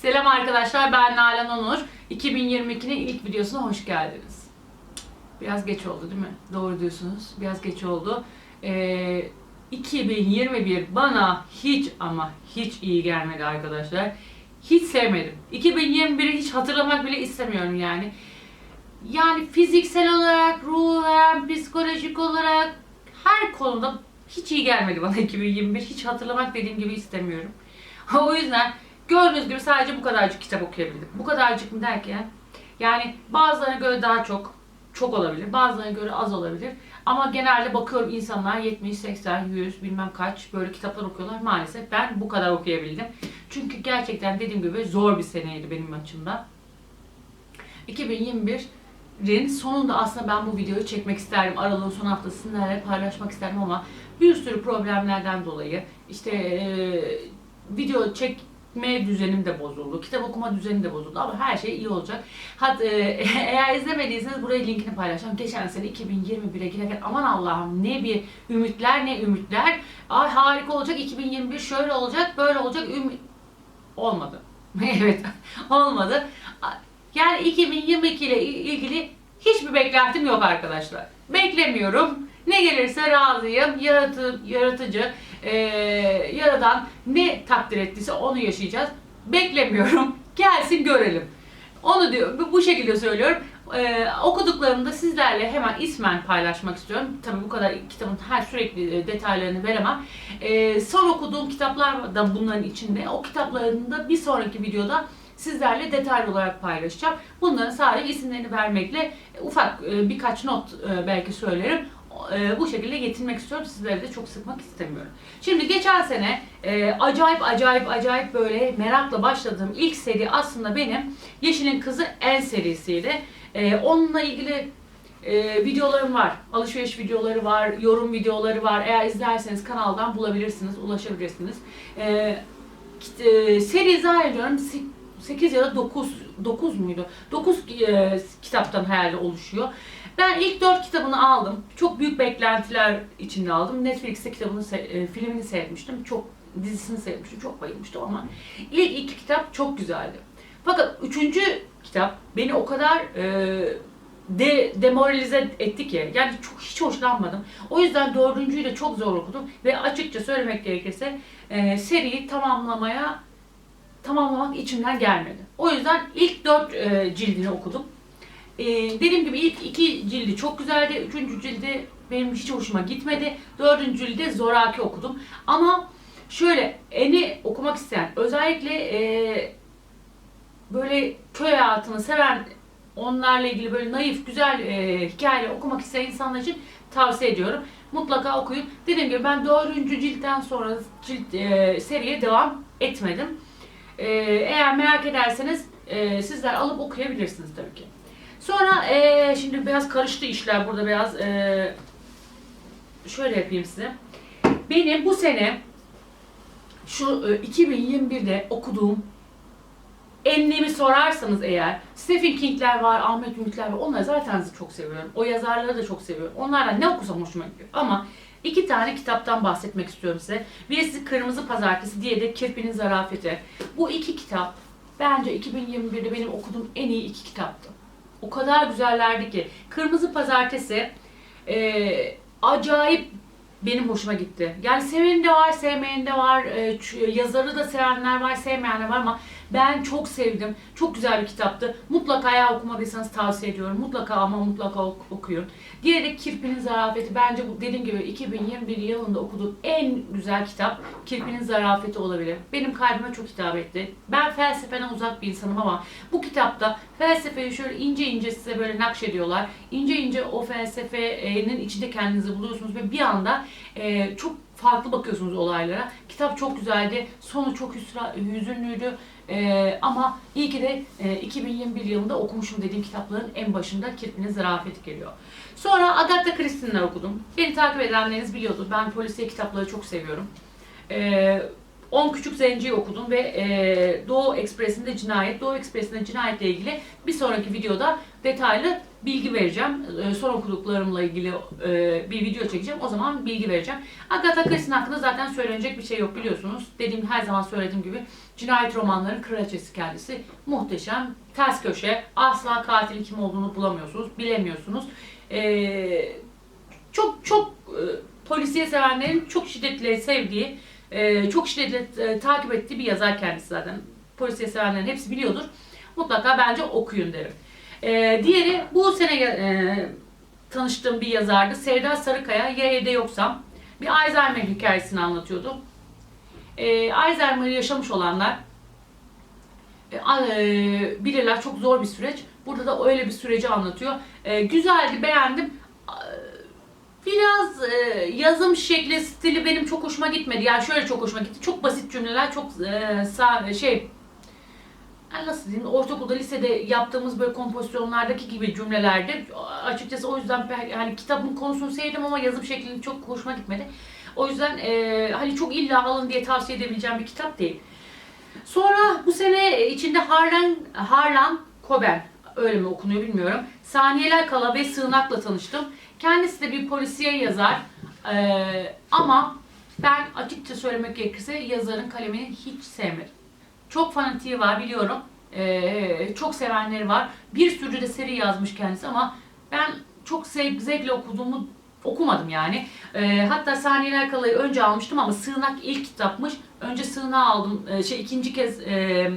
Selam arkadaşlar ben Nalan Onur. 2022'nin ilk videosuna hoş geldiniz. Biraz geç oldu değil mi? Doğru diyorsunuz. Biraz geç oldu. Ee, 2021 bana hiç ama hiç iyi gelmedi arkadaşlar. Hiç sevmedim. 2021'i hiç hatırlamak bile istemiyorum yani. Yani fiziksel olarak, ruh olarak, psikolojik olarak her konuda hiç iyi gelmedi bana 2021. Hiç hatırlamak dediğim gibi istemiyorum. o yüzden gördüğünüz gibi sadece bu kadarcık kitap okuyabildim. Bu kadarcık mı derken yani bazılarına göre daha çok çok olabilir. Bazılarına göre az olabilir. Ama genelde bakıyorum insanlar 70, 80, 100 bilmem kaç böyle kitaplar okuyorlar. Maalesef ben bu kadar okuyabildim. Çünkü gerçekten dediğim gibi zor bir seneydi benim açımdan. 2021'in sonunda aslında ben bu videoyu çekmek isterdim. Aralığın son haftasında paylaşmak isterdim ama bir sürü problemlerden dolayı işte eee, video çekme düzenim de bozuldu. Kitap okuma düzenim de bozuldu ama her şey iyi olacak. Hat, eee, eğer izlemediyseniz buraya linkini paylaşacağım. Geçen sene 2021'e girerken aman Allah'ım ne bir ümitler ne ümitler. Ay harika olacak 2021 şöyle olacak böyle olacak ümit olmadı. evet olmadı. Yani 2022 ile ilgili hiçbir beklentim yok arkadaşlar. Beklemiyorum. Ne gelirse razıyım. Yaratı, yaratıcı, eee, yaradan ne takdir ettiyse onu yaşayacağız. Beklemiyorum. Gelsin görelim. Onu diyor, bu- şekilde söylüyorum. Eee okuduklarımı da sizlerle hemen ismen paylaşmak istiyorum. Tabii bu kadar kitabın her sürekli e, detaylarını veremem. Eee, son okuduğum kitaplar da bunların içinde. O kitaplarını da bir sonraki videoda sizlerle detaylı olarak paylaşacağım. Bunların sadece isimlerini vermekle e, ufak e, birkaç not e, belki söylerim. E, Bu şekilde getirmek istiyorum. Sizleri de çok sıkmak istemiyorum. Şimdi geçen sene e, acayip acayip acayip böyle merakla başladığım ilk seri aslında benim Yeşil'in Kızı En serisiydi. E, Onunla ilgili e, videolarım var. Alışveriş videoları var, yorum videoları var. Eğer izlerseniz kanaldan bulabilirsiniz, ulaşabilirsiniz. E, e, seri zannediyorum 8 ya da 9 9 muydu? 9 e, kitaptan herhalde oluşuyor. Ben ilk 4 kitabını aldım. Çok büyük beklentiler içinde aldım. Netflix'te kitabını e, filmini seyretmiştim. Çok dizisini seyretmiştim. Çok bayılmıştım ama ilk iki kitap çok güzeldi. Fakat üçüncü kitap beni o kadar e, de, demoralize etti ki. Yani çok hiç hoşlanmadım. O yüzden dördüncüyü de çok zor okudum. Ve açıkça söylemek gerekirse e, seriyi tamamlamaya tamamlamak içimden gelmedi. O yüzden ilk dört e, cildini okudum. E, dediğim gibi ilk iki cildi çok güzeldi. Üçüncü cildi benim hiç hoşuma gitmedi. Dördüncü cildi zoraki okudum. Ama şöyle eni okumak isteyen özellikle e, böyle köy hayatını seven onlarla ilgili böyle naif güzel e, hikayeler okumak isteyen insanlar için tavsiye ediyorum. Mutlaka okuyun. Dediğim gibi ben dördüncü ciltten sonra cilt e, seriye devam etmedim. Ee, eğer merak ederseniz e, sizler alıp okuyabilirsiniz tabii ki. Sonra e, şimdi biraz karıştı işler burada biraz e, şöyle yapayım size. Benim bu sene şu e, 2021'de okuduğum enlemi sorarsanız eğer Stephen King'ler var, Ahmet Ümitler var. Onları zaten çok seviyorum. O yazarları da çok seviyorum. Onlardan ne okusam hoşuma gidiyor. Ama iki tane kitaptan bahsetmek istiyorum size. Birisi Kırmızı Pazartesi, diğeri de Kirpi'nin Zarafeti. Bu iki kitap bence 2021'de benim okuduğum en iyi iki kitaptı. O kadar güzellerdi ki. Kırmızı Pazartesi e, acayip benim hoşuma gitti. Yani seveni de var, sevmeyeni de var. E, yazarı da sevenler var, sevmeyenler var ama ben çok sevdim. Çok güzel bir kitaptı. Mutlaka ya okumadıysanız tavsiye ediyorum. Mutlaka ama mutlaka ok- okuyun. De Kirpi'nin Zarafeti. Bence bu dediğim gibi 2021 yılında okuduğum en güzel kitap Kirpi'nin Zarafeti olabilir. Benim kalbime çok hitap etti. Ben felsefeden uzak bir insanım ama bu kitapta felsefeyi şöyle ince ince size böyle nakşediyorlar. İnce ince o felsefenin içinde kendinizi buluyorsunuz ve bir anda e, çok farklı bakıyorsunuz olaylara. Kitap çok güzeldi. Sonu çok hüsra, hüzünlüydü. E, ama iyi ki de e, 2021 yılında okumuşum dediğim kitapların en başında Kirpi'nin Zarafeti geliyor. Sonra Agatha Christie'ler okudum. Beni takip edenleriniz biliyordur. Ben polisiye kitapları çok seviyorum. E, 10 Küçük Zenci'yi okudum ve e, Doğu Ekspresi'nde cinayet, Doğu Ekspresi'nde cinayetle ilgili bir sonraki videoda detaylı bilgi vereceğim. E, son okuduklarımla ilgili e, bir video çekeceğim. O zaman bilgi vereceğim. Agatha Christie'nin hakkında zaten söylenecek bir şey yok biliyorsunuz. Dediğim her zaman söylediğim gibi cinayet romanlarının kraliçesi kendisi. Muhteşem, ters köşe, asla katilin kim olduğunu bulamıyorsunuz, bilemiyorsunuz. E, çok çok e, polisiye sevenlerin çok şiddetle sevdiği, e, çok şiddetle takip ettiği bir yazar kendisi zaten. Polisiye sevenlerin hepsi biliyordur. Mutlaka bence okuyun derim. E, diğeri bu sene e, tanıştığım bir yazardı. Sevda Sarıkaya, Ya Evde Yoksam. Bir Alzheimer hikayesini anlatıyordu. E, Alzheimer yaşamış olanlar e, e, bilirler çok zor bir süreç. Burada da öyle bir süreci anlatıyor. E, güzeldi, beğendim. Biraz e, yazım şekli, stili benim çok hoşuma gitmedi. Yani şöyle çok hoşuma gitti. Çok basit cümleler, çok e, sağ, şey yani nasıl diyeyim, ortaokulda, lisede yaptığımız böyle kompozisyonlardaki gibi cümlelerdi. Açıkçası o yüzden yani kitabın konusunu sevdim ama yazım şeklini çok hoşuma gitmedi. O yüzden e, hani çok illa alın diye tavsiye edebileceğim bir kitap değil. Sonra bu sene içinde Harlan, Harlan Coben, öyle mi okunuyor bilmiyorum. Saniyeler Kala ve Sığınak'la tanıştım. Kendisi de bir polisiye yazar. Ee, ama ben açıkça söylemek gerekirse yazarın kalemini hiç sevmedim. Çok fanatiği var biliyorum. Ee, çok sevenleri var. Bir sürü de seri yazmış kendisi ama ben çok sev- zevkle okuduğumu okumadım yani. Ee, hatta Saniyeler Kala'yı önce almıştım ama Sığınak ilk kitapmış. Önce Sığınağı aldım. Ee, şey ikinci kez e,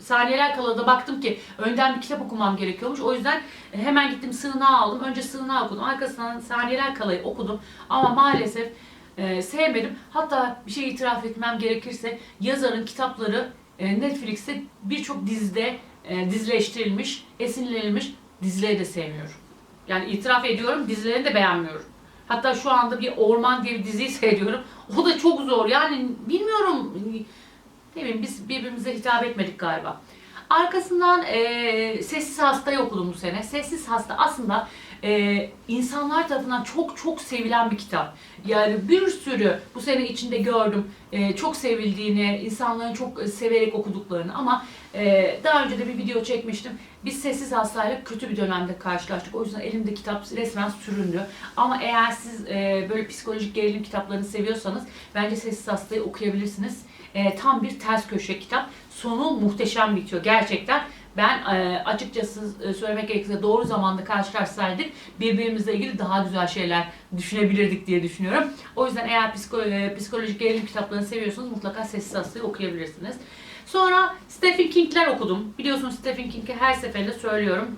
Saniyeler Kala'da baktım ki önden bir kitap okumam gerekiyormuş. O yüzden hemen gittim Sığınağı aldım. Önce Sığınağı okudum. Arkasından Saniyeler Kala'yı okudum. Ama maalesef e, sevmedim. Hatta bir şey itiraf etmem gerekirse yazarın kitapları e, Netflix'te birçok dizide e, dizileştirilmiş, esinlenilmiş. Dizileri de sevmiyorum. Yani itiraf ediyorum dizilerini de beğenmiyorum. Hatta şu anda bir Orman diye bir diziyi seyrediyorum. O da çok zor. Yani bilmiyorum. Ne bileyim biz birbirimize hitap etmedik galiba. Arkasından e, Sessiz Hasta'yı okudum bu sene. Sessiz Hasta aslında e, insanlar tarafından çok çok sevilen bir kitap. Yani bir sürü bu sene içinde gördüm e, çok sevildiğini, insanların çok severek okuduklarını ama e, daha önce de bir video çekmiştim. Biz Sessiz Hasta'yla kötü bir dönemde karşılaştık. O yüzden elimde kitap resmen süründü. Ama eğer siz e, böyle psikolojik gerilim kitaplarını seviyorsanız bence Sessiz Hasta'yı okuyabilirsiniz. E, tam bir ters köşe kitap. Sonu muhteşem bitiyor gerçekten. Ben e, açıkçası e, söylemek gerekirse doğru zamanda karşılaşsaydık birbirimizle ilgili daha güzel şeyler düşünebilirdik diye düşünüyorum. O yüzden eğer e, psikolojik gerilim kitaplarını seviyorsanız mutlaka Sessiz Hasta'yı okuyabilirsiniz. Sonra Stephen King'ler okudum. Biliyorsunuz Stephen King'i her seferinde söylüyorum.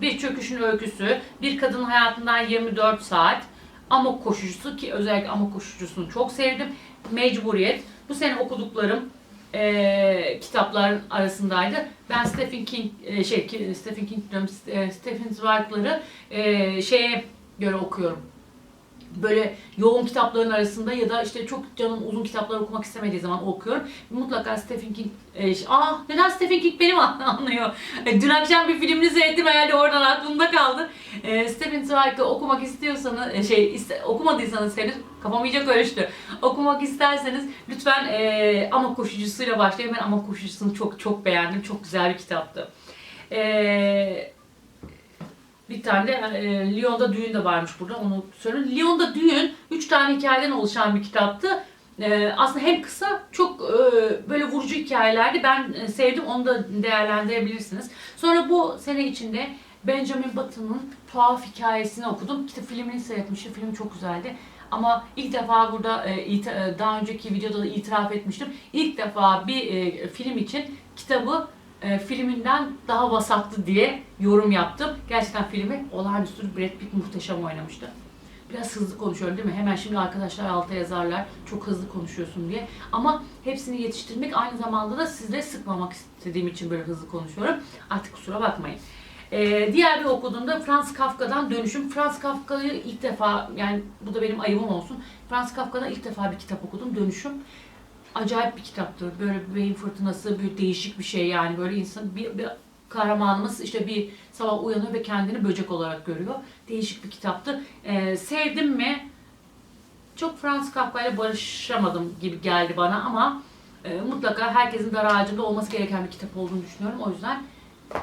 Bir çöküşün öyküsü, bir kadının hayatından 24 saat, amok koşucusu ki özellikle amok koşucusunu çok sevdim. Mecburiyet. Bu sene okuduklarım ee, kitapların arasındaydı. Ben Stephen King e, şey Stephen King diyorum e, Stephen Zweig'ları e, şeye göre okuyorum böyle yoğun kitapların arasında ya da işte çok canım uzun kitaplar okumak istemediği zaman okuyorum. Mutlaka Stephen King, e, aa neden Stephen King benim anlıyor. E, dün akşam bir filmini seyrettim herhalde oradan aklımda kaldı. E, Stephen Zweig'ı okumak istiyorsanız, e, şey iste- okumadıysanız henüz kafam iyice karıştı. Okumak isterseniz lütfen e, ama koşucusuyla başlayın. Ben ama koşucusunu çok çok beğendim. Çok güzel bir kitaptı. Eee bir tane de e, Lyon'da düğün de varmış burada onu söyleyeyim. Lyon'da düğün 3 tane hikayeden oluşan bir kitaptı. E, aslında hem kısa çok e, böyle vurucu hikayelerdi. Ben e, sevdim onu da değerlendirebilirsiniz. Sonra bu sene içinde Benjamin Button'ın tuhaf hikayesini okudum. Kitap filmini seyretmiştim. Film çok güzeldi. Ama ilk defa burada e, e, daha önceki videoda da itiraf etmiştim. İlk defa bir e, film için kitabı e, filminden daha vasatlı diye yorum yaptım. Gerçekten filmi olağanüstü Brad Pitt muhteşem oynamıştı. Biraz hızlı konuşuyorum değil mi? Hemen şimdi arkadaşlar alta yazarlar çok hızlı konuşuyorsun diye. Ama hepsini yetiştirmek aynı zamanda da sizleri sıkmamak istediğim için böyle hızlı konuşuyorum. Artık kusura bakmayın. Ee, diğer bir okuduğumda Franz Kafka'dan Dönüşüm. Franz Kafka'yı ilk defa yani bu da benim ayıbım olsun. Franz Kafka'dan ilk defa bir kitap okudum. Dönüşüm acayip bir kitaptır. Böyle bir beyin fırtınası, bir değişik bir şey yani. Böyle insan bir, bir kahramanımız işte bir sabah uyanıyor ve kendini böcek olarak görüyor. Değişik bir kitaptı. Ee, sevdim mi? Çok Franz Kafka ile barışamadım gibi geldi bana ama e, mutlaka herkesin dar ağacında olması gereken bir kitap olduğunu düşünüyorum. O yüzden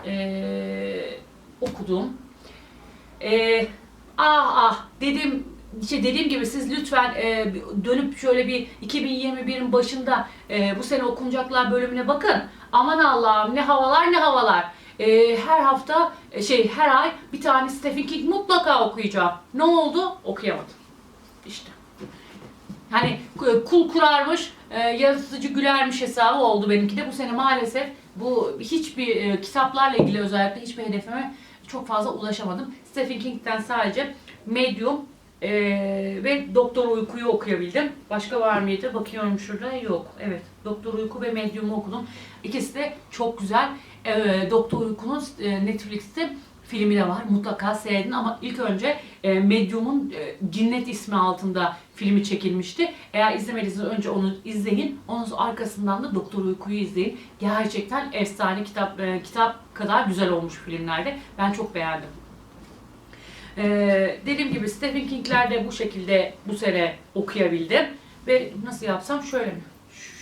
e, okudum. E, ah ah dedim işte dediğim gibi siz lütfen e, dönüp şöyle bir 2021'in başında e, bu sene okunacaklar bölümüne bakın. Aman Allah'ım ne havalar ne havalar. E, her hafta e, şey her ay bir tane Stephen King mutlaka okuyacağım. Ne oldu? Okuyamadım. İşte. Hani kul kurarmış, e, yaratıcı gülermiş hesabı oldu benimki de. Bu sene maalesef bu hiçbir e, kitaplarla ilgili özellikle hiçbir hedefime çok fazla ulaşamadım. Stephen King'den sadece Medium e, ve Doktor Uyku'yu okuyabildim. Başka var mıydı? Bakıyorum şurada. Yok. Evet. Doktor Uyku ve Medium'u okudum. İkisi de çok güzel. Doktor Uyku'nun Netflix'te filmi de var. Mutlaka seyredin ama ilk önce e, Medium'un e, Cinnet ismi altında filmi çekilmişti. Eğer izlemediyseniz önce onu izleyin. Onun arkasından da Doktor Uyku'yu izleyin. Gerçekten efsane kitap e, kitap kadar güzel olmuş filmlerde. Ben çok beğendim. Ee, dediğim gibi Stephen King'ler de bu şekilde bu sene okuyabildim. Ve nasıl yapsam şöyle mi?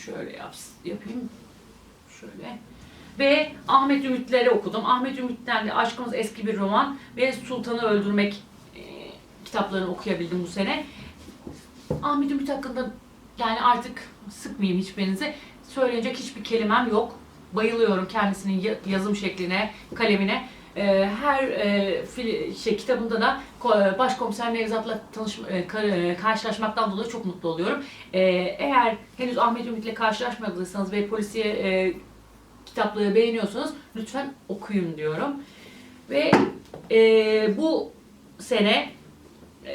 Şöyle yaps, yapayım. Şöyle. Ve Ahmet Ümitler'i okudum. Ahmet Ümit'ten de Aşkımız Eski Bir Roman ve Sultanı Öldürmek e, kitaplarını okuyabildim bu sene. Ahmet Ümit hakkında yani artık sıkmayayım hiçbirinizi. Söyleyecek hiçbir kelimem yok. Bayılıyorum kendisinin ya- yazım şekline, kalemine. Ee, her e, şey kitabında da ko- başkomiser Nevzat'la e, e, karşılaşmaktan dolayı çok mutlu oluyorum. Eğer henüz Ahmet Ümit'le karşılaşmadıysanız ve polisiye e, kitapları beğeniyorsanız lütfen okuyun diyorum. Ve e, bu sene e,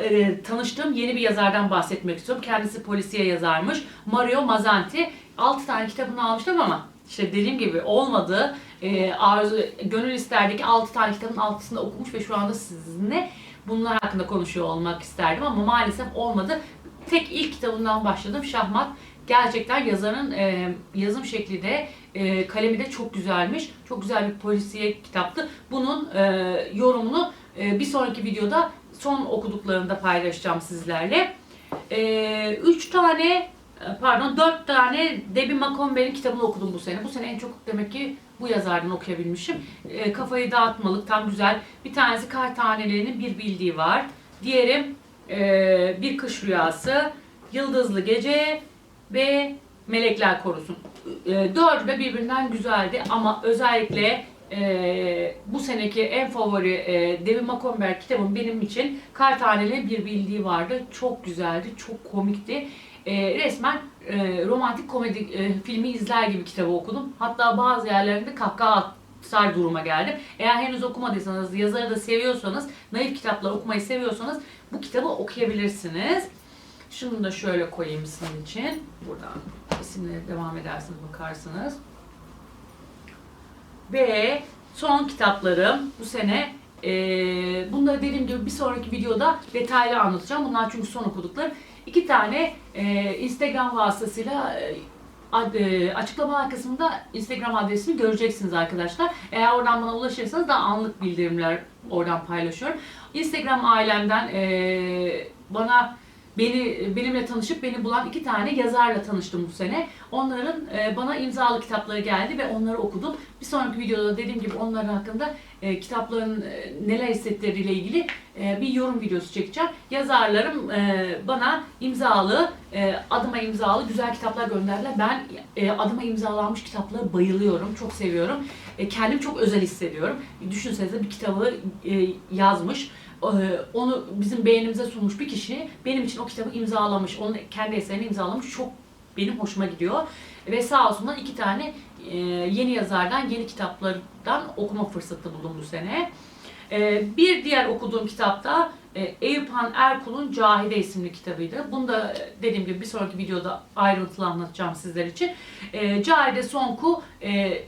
e, tanıştığım yeni bir yazardan bahsetmek istiyorum. Kendisi polisiye yazarmış. Mario Mazzanti. 6 tane kitabını almıştım ama işte dediğim gibi olmadı. E, arzu, gönül isterdi ki 6 tane kitabın 6'sını okumuş ve şu anda sizinle bunlar hakkında konuşuyor olmak isterdim ama maalesef olmadı. Tek ilk kitabından başladım. Şahmat. Gerçekten yazarın e, yazım şekli de e, kalemi de çok güzelmiş. Çok güzel bir polisiye kitaptı. Bunun e, yorumunu e, bir sonraki videoda son okuduklarında paylaşacağım sizlerle. E, üç tane e, pardon dört tane Debbie Macomber'in kitabını okudum bu sene. Bu sene en çok demek ki bu yazardan okuyabilmişim. E, kafayı dağıtmalık tam güzel. Bir tanesi kar tanelerinin bir bildiği var. Diğeri e, bir kış rüyası, yıldızlı gece ve melekler korusun. E, dördü de birbirinden güzeldi ama özellikle e, bu seneki en favori e, Debbie Macomber kitabım benim için Kar Taneli Bir Bildiği vardı. Çok güzeldi, çok komikti. E, resmen e, romantik komedi e, filmi izler gibi kitabı okudum. Hatta bazı yerlerinde kahkaha atar duruma geldim. Eğer henüz okumadıysanız, yazarı da seviyorsanız, naif kitaplar okumayı seviyorsanız bu kitabı okuyabilirsiniz. Şunu da şöyle koyayım sizin için. Buradan isimleri devam edersiniz bakarsınız. Ve son kitaplarım bu sene e, bunları dediğim gibi bir sonraki videoda detaylı anlatacağım. Bunlar çünkü son okuduklarım. İki tane e, Instagram vasıtasıyla e, e, açıklama kısmında Instagram adresimi göreceksiniz arkadaşlar. Eğer oradan bana ulaşırsanız da anlık bildirimler oradan paylaşıyorum. Instagram ailemden e, bana beni benimle tanışıp beni bulan iki tane yazarla tanıştım bu sene. Onların e, bana imzalı kitapları geldi ve onları okudum. Bir sonraki videoda dediğim gibi onların hakkında e, kitapların e, neler hissettikleriyle ilgili e, bir yorum videosu çekeceğim. Yazarlarım e, bana imzalı, e, adıma imzalı güzel kitaplar gönderdiler. Ben e, adıma imzalanmış kitaplara bayılıyorum, çok seviyorum. E, kendim çok özel hissediyorum. Düşünsenize bir kitabı e, yazmış onu bizim beğenimize sunmuş bir kişi benim için o kitabı imzalamış, onun kendi eserini imzalamış. Çok benim hoşuma gidiyor. Ve sağ olsunlar iki tane e, yeni yazardan, yeni kitaplardan okuma fırsatı buldum bu sene. E, bir diğer okuduğum kitapta e, Eyüp Han Erkul'un Cahide isimli kitabıydı. Bunu da e, dediğim gibi bir sonraki videoda ayrıntılı anlatacağım sizler için. E, Cahide Sonku e,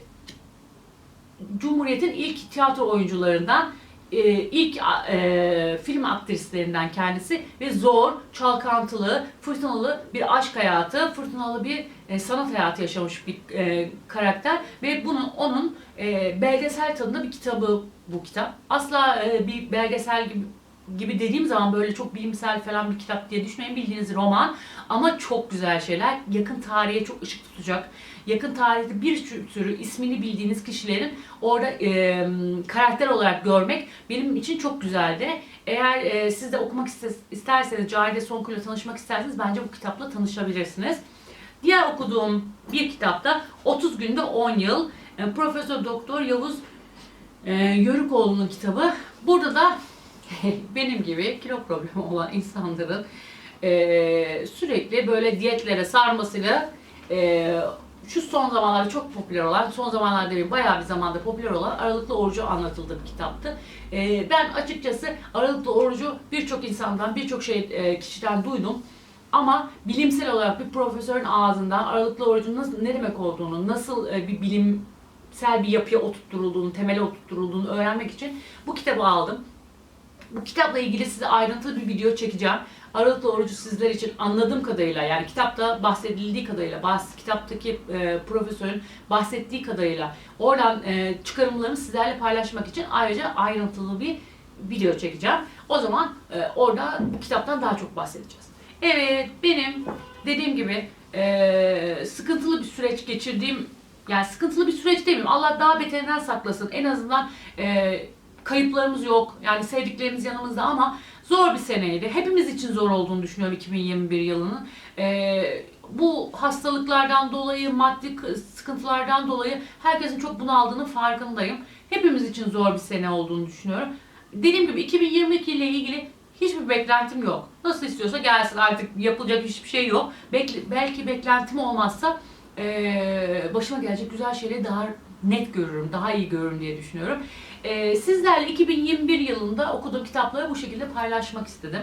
Cumhuriyet'in ilk tiyatro oyuncularından e, ilk e, film aktrislerinden kendisi ve zor, çalkantılı, fırtınalı bir aşk hayatı, fırtınalı bir e, sanat hayatı yaşamış bir e, karakter ve bunun onun e, belgesel tadında bir kitabı bu kitap. Asla e, bir belgesel gibi gibi dediğim zaman böyle çok bilimsel falan bir kitap diye düşünmeyin. Bildiğiniz roman ama çok güzel şeyler. Yakın tarihe çok ışık tutacak. Yakın tarihte bir sürü ismini bildiğiniz kişilerin orada e, karakter olarak görmek benim için çok güzeldi. Eğer e, siz de okumak iste- isterseniz, Cahide Sonku'yla tanışmak isterseniz bence bu kitapla tanışabilirsiniz. Diğer okuduğum bir kitapta 30 günde 10 yıl e, Profesör Doktor Yavuz e, Yörükoğlu'nun kitabı. Burada da benim gibi kilo problemi olan insanların e, sürekli böyle diyetlere sarmasıyla e, şu son zamanlarda çok popüler olan, son zamanlarda değil bayağı bir zamanda popüler olan aralıklı orucu anlatıldığı bir kitaptı. E, ben açıkçası aralıklı orucu birçok insandan, birçok şey e, kişiden duydum. Ama bilimsel olarak bir profesörün ağzından aralıklı orucun nasıl, ne demek olduğunu, nasıl e, bir bilimsel bir yapıya oturtturulduğunu, temele oturtturulduğunu öğrenmek için bu kitabı aldım. Bu kitapla ilgili size ayrıntılı bir video çekeceğim. Aralıklı orucu sizler için anladığım kadarıyla yani kitapta bahsedildiği kadarıyla, bahs kitaptaki e, profesörün bahsettiği kadarıyla oradan e, çıkarımlarımı sizlerle paylaşmak için ayrıca ayrıntılı bir video çekeceğim. O zaman e, orada bu kitaptan daha çok bahsedeceğiz. Evet, benim dediğim gibi e, sıkıntılı bir süreç geçirdiğim, yani sıkıntılı bir süreç demeyeyim, Allah daha beterinden saklasın. En azından e, kayıplarımız yok, yani sevdiklerimiz yanımızda ama zor bir seneydi. Hepimiz için zor olduğunu düşünüyorum 2021 yılının. E, bu hastalıklardan dolayı, maddi sıkıntılardan dolayı herkesin çok bunaldığının farkındayım. Hepimiz için zor bir sene olduğunu düşünüyorum. Dediğim gibi 2022 ile ilgili hiçbir beklentim yok. Nasıl istiyorsa gelsin artık yapılacak hiçbir şey yok. Bekle- belki beklentim olmazsa eee, başıma gelecek güzel şeyleri daha net görürüm, daha iyi görürüm diye düşünüyorum. Eee sizlerle 2021 yılında okuduğum kitapları bu şekilde paylaşmak istedim.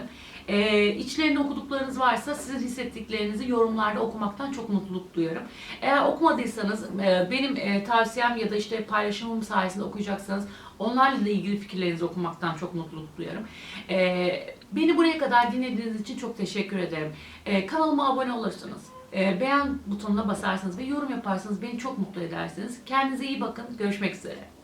Eee içlerinde okuduklarınız varsa sizin hissettiklerinizi yorumlarda okumaktan çok mutluluk duyarım. Eğer okumadıysanız e, benim e, tavsiyem ya da işte paylaşımım sayesinde okuyacaksanız onlarla da ilgili fikirlerinizi okumaktan çok mutluluk duyarım. E, Beni buraya kadar dinlediğiniz için çok teşekkür ederim. E, Kanalıma abone olursanız, e, beğen butonuna basarsanız ve yorum yaparsanız beni çok mutlu edersiniz. Kendinize iyi bakın. Görüşmek üzere.